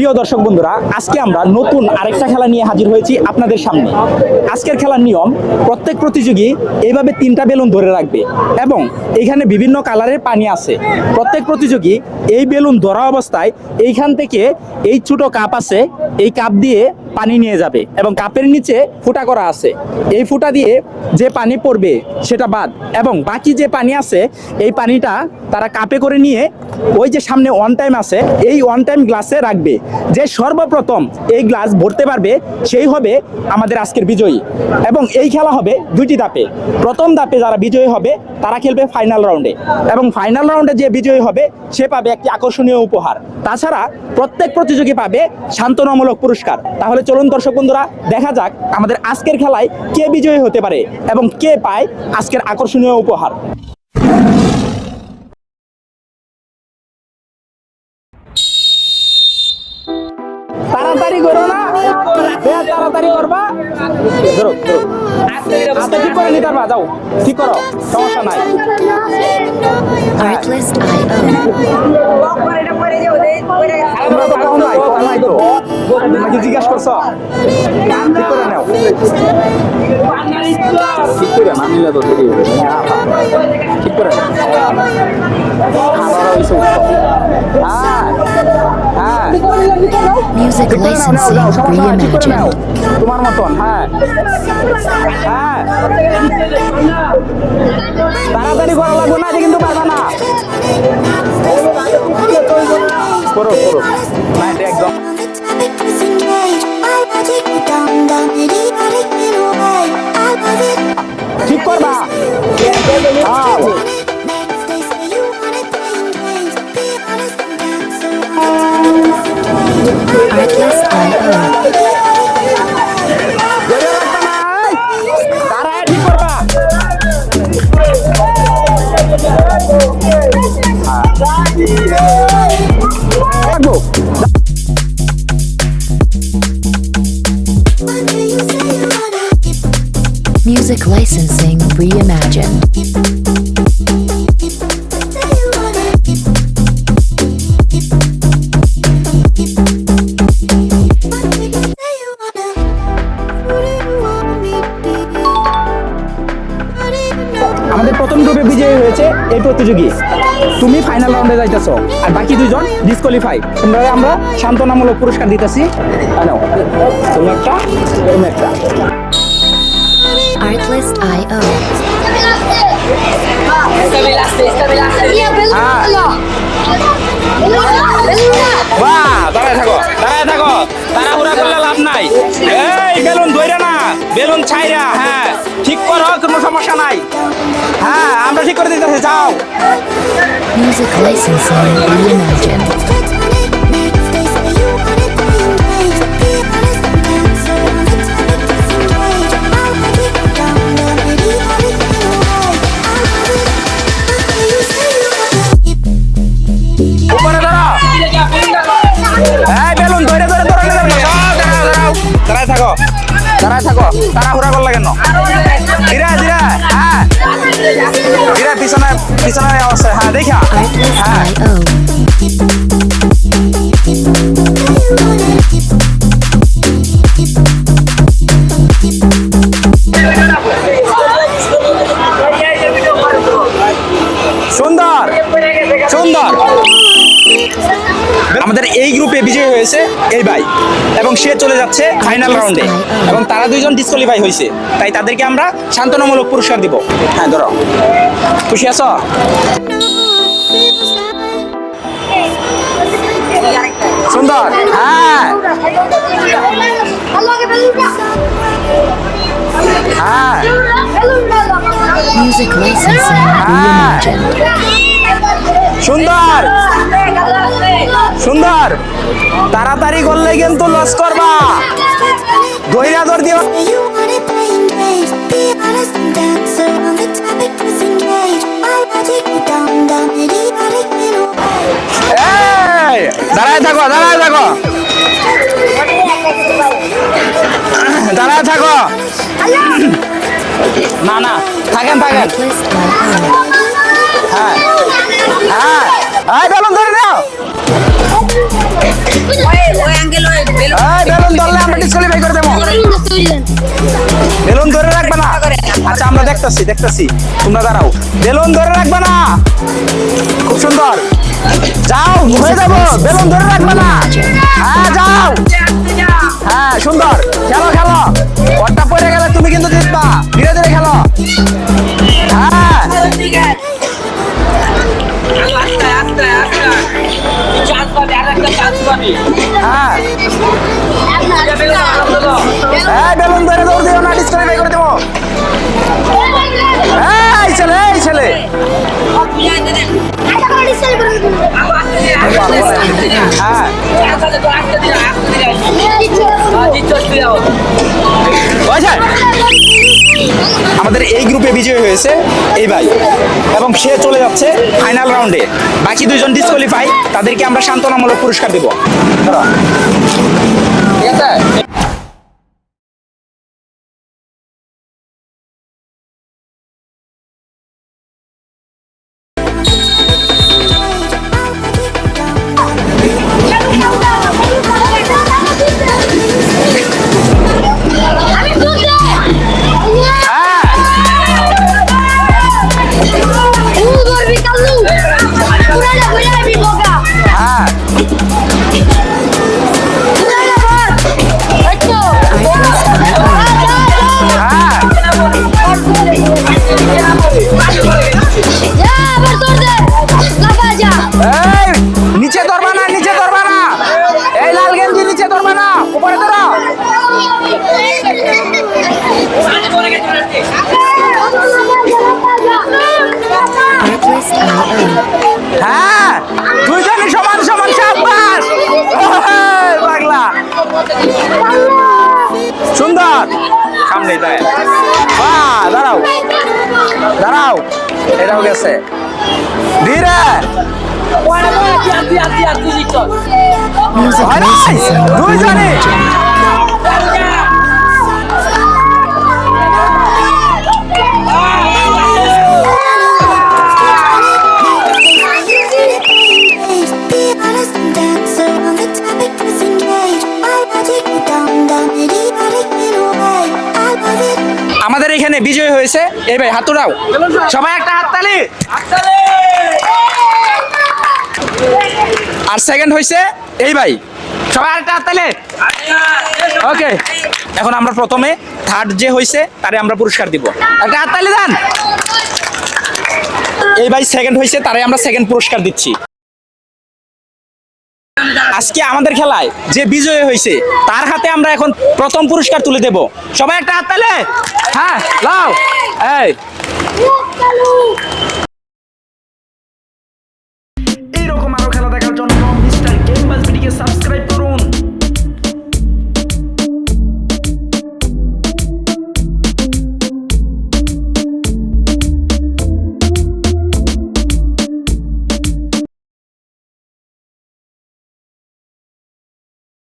প্রিয় দর্শক বন্ধুরা, আজকে আমরা নতুন আরেকটা খেলা নিয়ে হাজির হয়েছি আপনাদের সামনে। আজকের খেলার নিয়ম, প্রত্যেক প্রতিযোগী এইভাবে তিনটা বেলুন ধরে রাখবে এবং এখানে বিভিন্ন কালারের পানি আছে। প্রত্যেক প্রতিযোগী এই বেলুন ধরা অবস্থায় এইখান থেকে এই ছোটো কাপ আছে, এই কাপ দিয়ে পানি নিয়ে যাবে এবং কাপের নিচে ফুটা করা আছে। এই ফুটা দিয়ে যে পানি পড়বে সেটা বাদ। এবং বাকি যে পানি আছে, এই পানিটা তারা কাপে করে নিয়ে ওই যে সামনে ওয়ান টাইম আছে, এই ওয়ান টাইম গ্লাসে রাখবে। যে সর্বপ্রথম এই গ্লাস ভরতে পারবে, সেই হবে আমাদের আজকের বিজয়ী। এবং এই খেলা হবে দুইটি ধাপে। প্রথম ধাপে যারা বিজয়ী হবে, তারা খেলবে ফাইনাল রাউন্ডে এবং ফাইনাল রাউন্ডে যে বিজয়ী হবে, সে পাবে একটি আকর্ষণীয় উপহার। তাছাড়া প্রত্যেক প্রতিযোগী পাবে সান্ত্বনামূলক পুরস্কার। তাহলে চলুন দর্শক বন্ধুরা, দেখা যাক আমাদের আজকের খেলায় কে বিজয়ী হতে পারে এবং কে পায় আজকের আকর্ষণীয় উপহার। তাড়াতাড়ি করো না? হ্যাঁ তাড়াতাড়ি করবা। ধরো। ধরো ঠিক করে নিতে পারবা যাও ঠিক করো সমস্যা নাই Artlist IO. তোমরা তো নাই কম নাই তো নাকি জিজ্ঞাসা করছ ঠিক করে নাও ঠিক করে না নিলে তো দেরি হবে ঠিক করে হ্যাঁ হ্যাঁ Music licensing reimagined. তোমার মতন হ্যাঁ। হ্যাঁ। তাড়াতাড়ি করা লাগবে না কিন্তু পারবা না। করো করো। এই প্রতিযোগী তুমি ফাইনাল রাউন্ডে যাইতেছ আর বাকি দুজন ডিসকোয়ালিফাই তোমরা আমরা সান্ত্বনামূলক পুরস্কার দিতেছি। একটা. যাও। Music licensing reimagined. দাঁড়ায় থাকো দাঁড়ায় থাকো। তাড়াহুড়া করলে কেন? ধীরে ধীরে। হ্যাঁ। পিছনে পিছনে অবস্থা হ্যাঁ দেখা Artlist হ্যাঁ IO. সুন্দর সুন্দর আমাদের এই গ্রুপে বিজয় হয়েছে এই ভাই। এবং সে চলে যাচ্ছে ফাইনাল রাউন্ডে এবং তারা দুইজন ডিসকোয়ালিফাই হয়েছে। তাই তাদেরকে আমরা সান্ত্বনামূলক পুরস্কার দিব। হ্যাঁ ধরো। খুশি আছো? সুন্দর। হ্যাঁ। হ্যাঁ। Reimagined. সুন্দর। সুন্দর। তাড়াতাড়ি করলে কিন্তু লস করবা। দইরা দর দিও। দাঁড়ায় থাকো দাঁড়ায় থাকো। দাঁড়ায় থাকো। না না, থাকেন থাকেন। বেলুন ধরে রাখবে না। আচ্ছা আমরা দেখতেছি দেখতেছি। তোমরা দাঁড়াও। বেলুন ধরে রাখবে না। খুব সুন্দর। যাও হয়ে যাব। বেলুন ধরে রাখবে না। হ্যাঁ যাও। হ্যাঁ সুন্দর। খেলো খেলো। ওরটা পড়ে গেলে তুমি কিন্তু জিতবা। ধীরে ধীরে খেলো। হ্যাঁ। হ্যাঁ। হ্যাঁ আমাদের এই গ্রুপে বিজয়ী হয়েছে এই ভাই এবং সে চলে যাচ্ছে ফাইনাল রাউন্ডে। বাকি দুইজন ডিসকোয়ালিফাই তাদেরকে আমরা সান্ত্বনামূলক পুরস্কার দেব। হ্যাঁ দুইজনই সমান সমান সাব্বাস পাগলা সুন্দর সামনে তাই বাহ দাঁড়াও দাঁড়াও এটাও গেছে ধীরে হয় দুইজনে বিজয় হয়েছে। এই ভাই হাতুরাও সবাই একটা হাততালি। আর সেকেন্ড হয়েছে এই ভাই। সবাই আরেকটা হাততালি। ওকে এখন আমরা প্রথমে থার্ড যে হয়েছে তারে আমরা পুরস্কার দিব। একটা হাততালি দেন। এই ভাই সেকেন্ড হয়েছে তারে আমরা সেকেন্ড পুরস্কার দিচ্ছি। আজকে আমাদের খেলায় যে বিজয়ী হয়েছে, তার হাতে আমরা এখন প্রথম পুরস্কার তুলে দেব। সবাই একটা হাত তালে? হ্যাঁ লাও। এই।